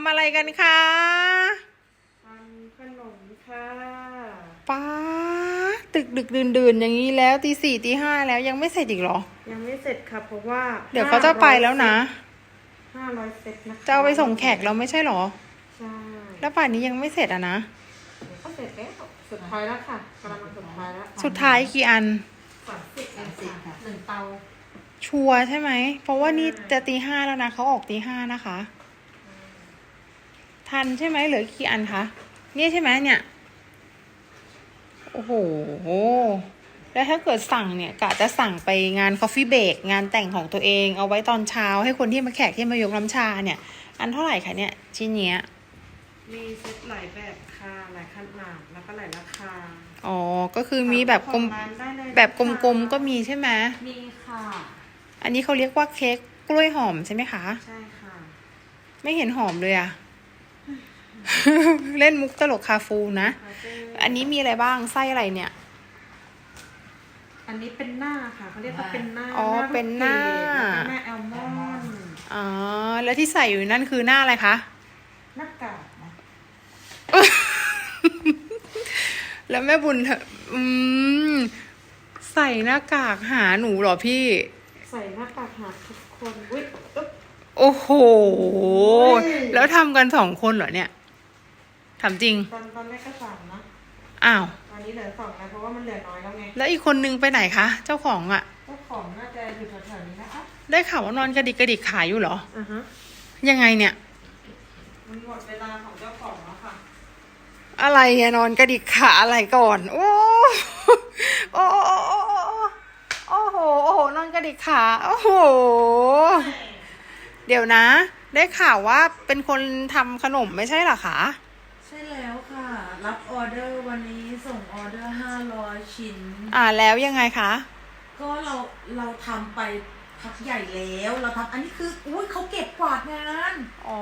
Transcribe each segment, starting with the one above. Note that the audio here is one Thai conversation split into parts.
ำอะไรกันคะทำขนมค่ะป้าตึกดึกดื่นดื่นๆอย่างนี้แล้วตีสี่ตีห้าแล้วยังไม่เสร็จอีกเหรอ ยังไม่เสร็จค่ะเพราะว่าเดี๋ยวเขาจะไปแล้วนะห้าร้อยเซตนะคะจะเอาไปส่งแขกแล้วไม่ใช่เหรอใช่แล้วป่านนี้ยังไม่เสร็จอะนะเดี๋ยวก็เสร็จแล้วสุดท้ายแล้วค่ะกำลังสุดท้ายแล้วสุดท้ายกี่อันสามสิบสามสิบค่ะหนึ่งเตาชัวร์ใช่ไหมเพราะว่านี่จะตีห้าแล้วนะเขาออกตีห้านะคะ ทันใช่ไหมเหลือกี่อันคะเนี่ยใช่ไหมเนี่ยโอ้โหแล้วถ้าเกิดสั่งเนี่ยกะจะสั่งไปงาน Coffee Break งานแต่งของตัวเองเอาไว้ตอนเช้าให้คนที่มาแขกที่มายกน้ำชาเนี่ย อันเท่าไหร่คะเนี่ยชิ้นเนี้ยมีเซตหลายแบบค่ะหลายขนาดแล้วก็หลายราคาอ๋อก็คือมีแบบกลมของร้านได้เลยนะคะแบบกลมๆก็มีใช่ไหมมีค่ะ อันนี้เขาเรียกว่าเค้กกล้วยหอมใช่ไหมคะ ใช่ค่ะ ไม่เห็นหอมเลยอะ เล่นมุกตลกคาฟูนะคาเฟ่อันนี้มีอะไรบ้างไส้อะไรเนี่ย อันนี้เป็นหน้าค่ะเขาเรียกว่าเป็นหน้าอ๋อเป็นหน้าแล้วก็หน้าแอลมอนด์อ๋อแล้วที่ใส่อยู่นั่นคือหน้าอะไรคะหน้ากากนะแล้วแม่บุญเธออืมใส่หน้ากากหาหนูเหรอพี่ ใส่หน้ากากหาทุกคนวิ๊บอึ๊บโอ้โหยแล้วทำกันสองคนเหรอเนี่ยถามจริง ตอนตอนแรกก็สามนะอ้าว ตอนนี้เหลือสองแล้วเพราะว่ามันเหลือน้อยแล้วไงแล้วอีกคนนึงไปไหนคะ เจ้าของอะเจ้าของน่าจะอยู่แถวๆนี้นะคะได้ข่าวว่านอนกระดิกกระดิกขายอยู่เหรอ อ่าฮะยังไงเนี่ย มันหมดเวลาของเจ้าของแล้วค่ะอะไรอะนอนกระดิกขาอะไรก่อน โอ้โอ้โอ้โอ้โอ้โอ้โหโอ้โหนอนกระดิกขาโอ้โห เดี๋ยวนะ ได้ข่าวว่าเป็นคนทำขนมไม่ใช่เหรอคะ ใช่แล้วค่ะ รับออเดอร์วันนี้ส่งออเดอร์500ชิ้น อ่าแล้วยังไงคะ ก็เราเราทำไปพักใหญ่แล้วเราทำอันนี้คืออุ้ยเขาเก็บกวาดงานอ๋อ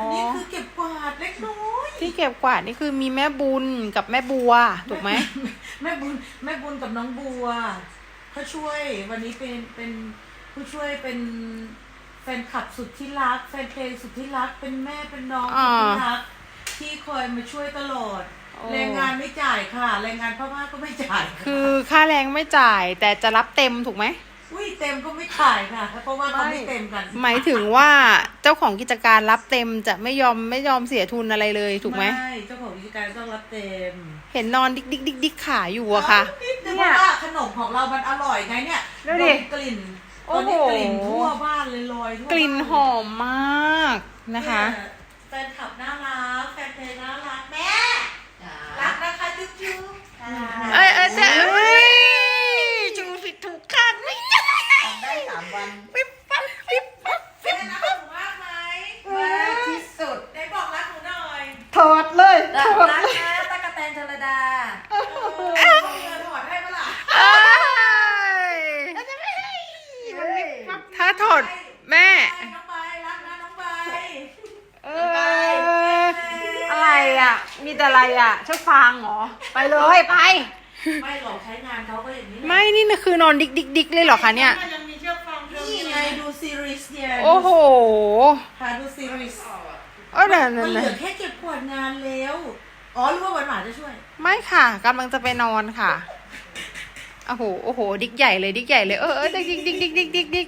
อันนี้คือเก็บกวาดเล็กน้อยที่เก็บกวาดนี่คือมีแม่บุญกับแม่บัวถูกไหม แม่บุญแม่บุญกับน้องบัวเขาช่วยวันนี้เป็นเป็นผู้ช่วยเป็นแฟนคลับสุดที่รักแฟนเพลงสุดที่รักเป็นแม่เป็นน้องอ่าสุดที่รัก ที่คอยมาช่วยตลอด โอ้ แรงงานไม่จ่ายค่ะ แรงงานพ่อบ้านก็ไม่จ่ายะคือค่าแรงไม่จ่ายแต่จะรับเต็มถูกไหม อุ้ยเต็มก็ไม่จ่ายค่ะ เพราะว่าเขาไม่เต็มกันหมายถึงว่าเจ้าของกิจการรับเต็มจะไม่ยอมไม่ยอมเสียทุนอะไรเลยถูกไหม ไม่เจ้าของกิจการต้องรับเต็มเห็นนอนดิกดิกดิกดิกขาอยู่อะค่ะ นิดนึงเพราะว่าขนมของเรามันอร่อยไงเนี่ยดูดิดมกลิ่นโอ้ตอนโหนี้กลิ่นทั่วบ้านเลยลอยทั่วกลิ่นหบ้าอมมากนะคะ เยแฟนคลับน่ารักแฟน เพลงน่ารักแม่รักนะคะจุ๊บจุ๊บเอ้ยเอ้ยเอ้ยเอ้ยจูผิดถูกกันไม่ได้ได้สามวันปิ๊บปั๊บปิ๊บปั๊บแม่รักหนูมากไหมมากที่สุดไหนบอกรักหนูหน่อยถอดเลยรัถกอดรักเลยนะตะกะแตนชลดาเออเอาเงินถอดให้ปะล่ะเอ้ยถ้าถอดแม่ น้องใบรักนะน้องใบ เอออะไรอะ มีแต่อะไรอะชอบฟังเหรอ ไปเลยไป ไม่หรอกใช้งานเขาก็อย่างนี้แหละไม่นี่นะคือนอนดิกดิกดิกเลยเหรอคะเนี่ยยังมีเชือกฟางเพิ่มนี่ไงดูซีรีส์เนี่ยโอ้โหหาดูซีรีส์เออนั่นมันเหลืนั่อนแค่เก็บขวดงานแล้ว อ๋อรู้ว่าหวานหวานๆจะช่วย ไม่ค่ะกำลังจะไปนอนค่ะ โอ้โห โอ้โห ดิกใหญ่เลยดิกใหญ่เลย เออเออดิกดิกดิกดิกดิกดิกดิก